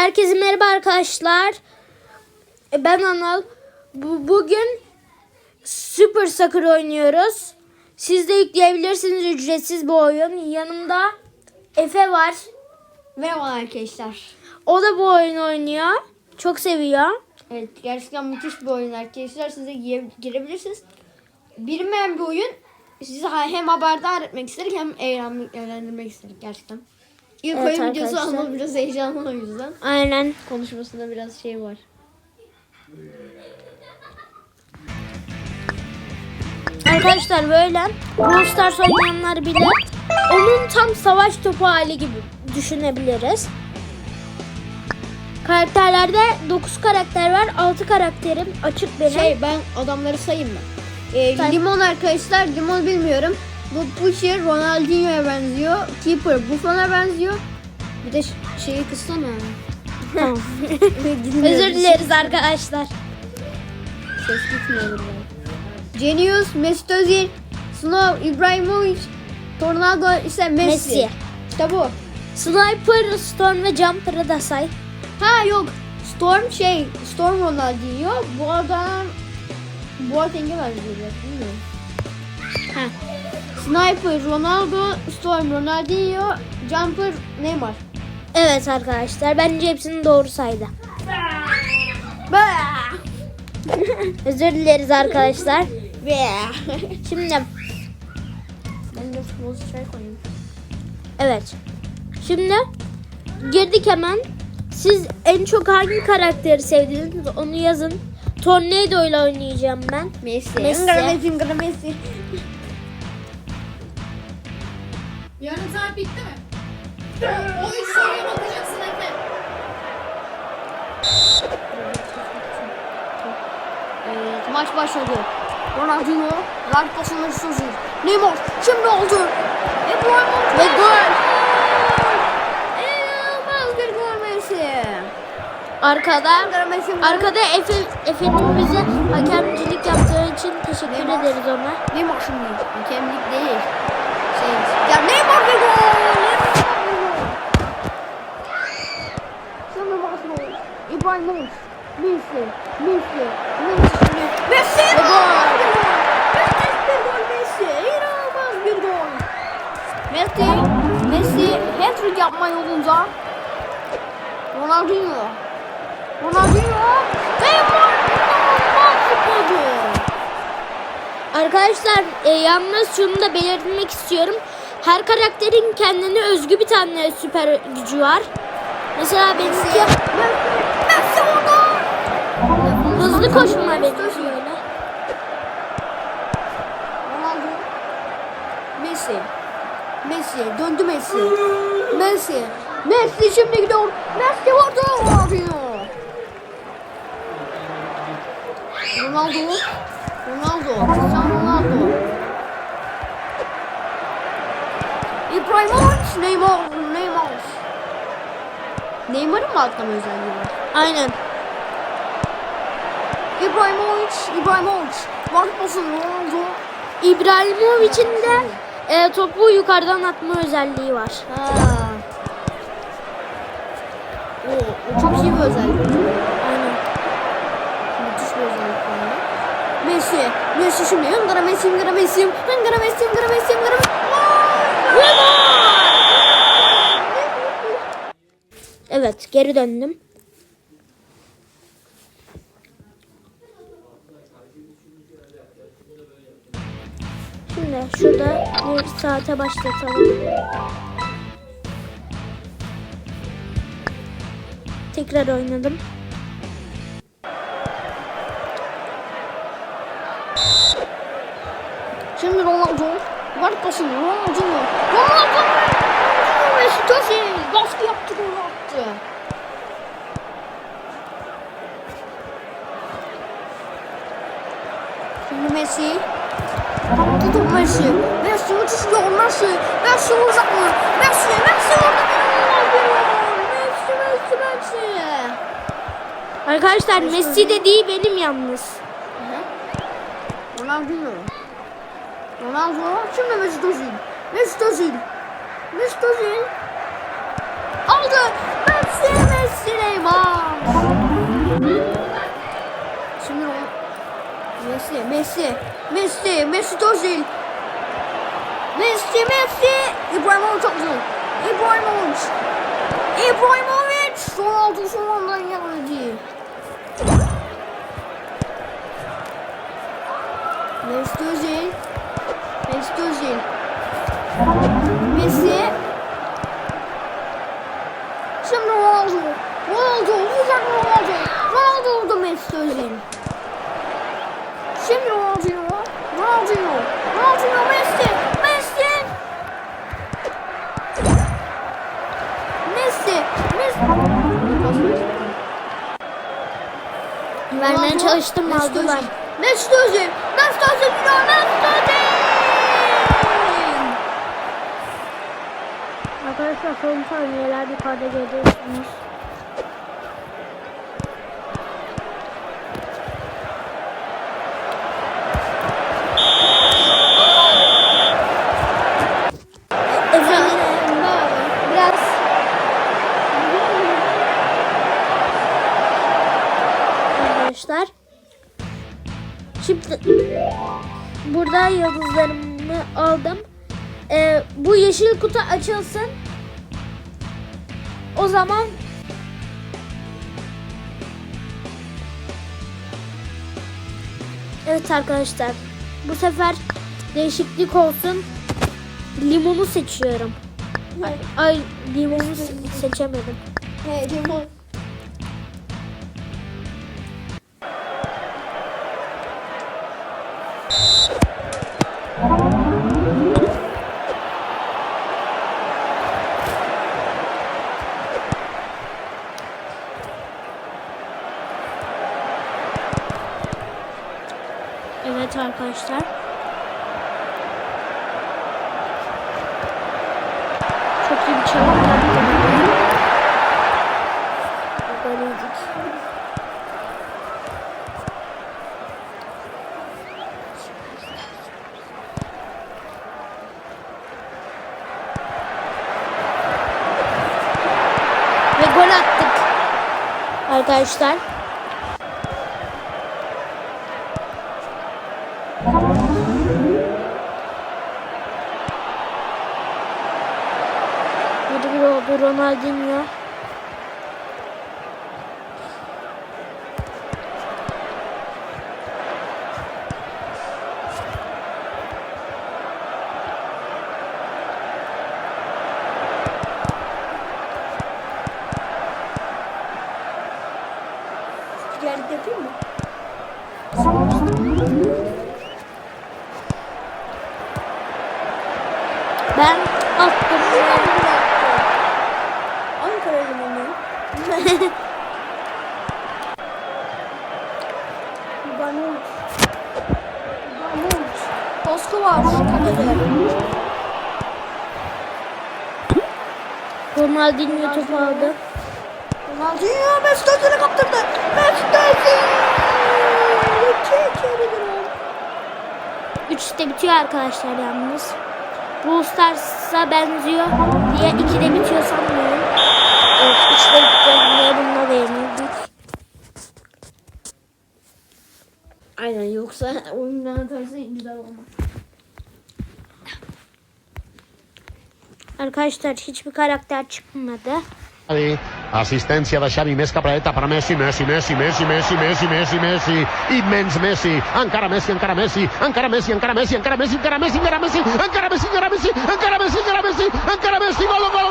Herkese merhaba arkadaşlar. E, Ben Anıl. Bu, bugün Super Soccer oynuyoruz. Siz de yükleyebilirsiniz ücretsiz bu oyun. Yanımda Efe var. Merhaba arkadaşlar. O da bu oyunu oynuyor. Çok seviyor. Evet gerçekten müthiş bir oyun arkadaşlar. Siz de girebilirsiniz. Bilinmeyen bir oyun. Sizi hem haberdar etmek istedik hem eğlenmek, eğlendirmek istedik gerçekten. İlk Evet oyun videosu arkadaşlar. ama biraz heyecanlı o yüzden. Aynen. Konuşmasında biraz şey var. Arkadaşlar böyle Brawl Stars oynayanlar bilir. Onun tam savaş topu hali gibi düşünebiliriz. Karakterlerde 9 karakter var. 6 karakterim açık benim. Şey ben adamları sayayım mı? Ee, limon arkadaşlar. Limon bilmiyorum. Bu Pusher Ronaldinho'ya benziyor. Keeper Buffon'a benziyor. Bir de şeyi kıssana. Tamam. Özür dileriz arkadaşlar. Ses gitmiyor buradan. Genius, Mesut Özil, Snow, İbrahimovic, Tornado ise Messi. Messi. İşte bu. Sniper, Storm ve Jumper'ı da say. Ha yok. Storm şey, Storm Ronaldinho. Bu adam Boateng'e benziyor bilmiyorum. Ha. Sniper, Ronaldo, Storm, Ronaldinho, Jumper, Neymar. Evet arkadaşlar bence hepsini doğru saydı. Özür dileriz arkadaşlar. Şimdi ben de futbol koyayım. evet. Şimdi girdik hemen. Siz en çok hangi karakteri sevdiniz onu yazın. Tornado ile oynayacağım ben. Messi. Messi. Messi. Yarın saat bitti mi? O üç soruya bakacaksın Efe. Evet, maç başladı. Ronaldinho, Marcos'un Mesut Neymar, şimdi oldu. İbrahimovic Ve gol. İnanılmaz bir gol Messi. Arkada Arkada Efe Efe'nin bize hakemcilik yaptığı için teşekkür ederiz ona. Neymar şimdi. Hakemlik değil. Şey, ve ve Marcos. İbrahimovic. Messi. Messi. Messi. Messi. Ve Messi. Messi. Messi hat-trick yapma yolunda. Ronaldinho. Ronaldinho. Futbolcu. Arkadaşlar e, yalnız şunu da belirtmek istiyorum. Her karakterin kendine özgü bir tane süper gücü var. Mesela benimki hızlı koşma benimki öyle. Messi. Messi. Döndü Messi. Messi. Messi şimdi gidiyor. Messi vurdu. Ronaldo. Ronaldo. Ronaldo. İbrahimovic. Neymar. Neymar. Neymar'ın mı atlama özelliği var? Aynen. İbrahimovic. İbrahimovic. Marcos'un Ronaldo. İbrahimovic'in de e, topu yukarıdan atma özelliği var. Ha. O, o çok iyi bir özellik. Aynen. Müthiş bir özellik. Messi. Messi şimdi. Hıngara Messi, Hıngara Messi. Hıngara Messi, Hıngara Messi, Hıngara Messi. Evet geri döndüm. Şimdi şurada bir saate başlatalım. Tekrar oynadım. Şimdi Ronaldo. Marcos'un Ronaldo. Ronaldo. Messi Özil. Baskı yaptı, gol attı. Şimdi Messi. Tutun Messi. Messi uçuşuyor Messi. Messi mı? Messi. Messi gol. Messi, Messi, Messi. Arkadaşlar Messi de değil benim yalnız. Ronaldinho. Ronaldo. Şimdi Mesut Özil. Mesut Özil. Mesut Özil. Aldı. Messi Messi Neymar. Şimdi o Messi Messi Messi Mesut Özil. Messi Messi. İbrahimovic çok güzel. İbrahimovic. İbrahimovic. Ronaldo son anda geldi. Mesut Özil. Mesut Özil. Messi. Şimdi Ronaldo. Ronaldo. Vuracak Ronaldo. Ronaldo vurdu Mesut Özil. Şimdi Ronaldinho. Ronaldinho. Ronaldinho Messi. Messi. Messi. Messi. Vermeye çalıştım Mesut aldılar. Özil. Mesut Özil. Mesut Özil. bir daha Mesut Özil. Arkadaşlar son saniyeler yukarıda görüyorsunuz. Arkadaşlar şimdi burada yıldızlarımı aldım. Ee, bu yeşil kutu açılsın. O zaman Evet arkadaşlar. Bu sefer değişiklik olsun. Limonu seçiyorum. Ay, ay limonu se- seçemedim. Hey, limon. Evet arkadaşlar. Çok iyi bir çalım yedik. Ve gol attık. Arkadaşlar. Ronaldinho. Tosko var. Ronaldinho topu aldı. Ronaldinho Mesut Özil'i kaptırdı. Mesut Özil. İki iki bir 3'te bitiyor arkadaşlar yalnız. Brawl Stars'a benziyor diye 2'de bitiyor sanmıyorum. Evet 3'te bitti. Niye bununla da Aynen yoksa oyundan atarsa güzel olmaz. Arkadaşlar hiçbir karakter çıkmadı. Assistència de Xavi, més cap a dreta per Messi, Messi, Messi, Messi, Messi, Messi, Messi, Messi, immens Messi, encara Messi, encara Messi, encara Messi, encara Messi, encara Messi, encara Messi, encara Messi, encara Messi, encara Messi, encara Messi, encara Messi, encara Messi, gol, gol,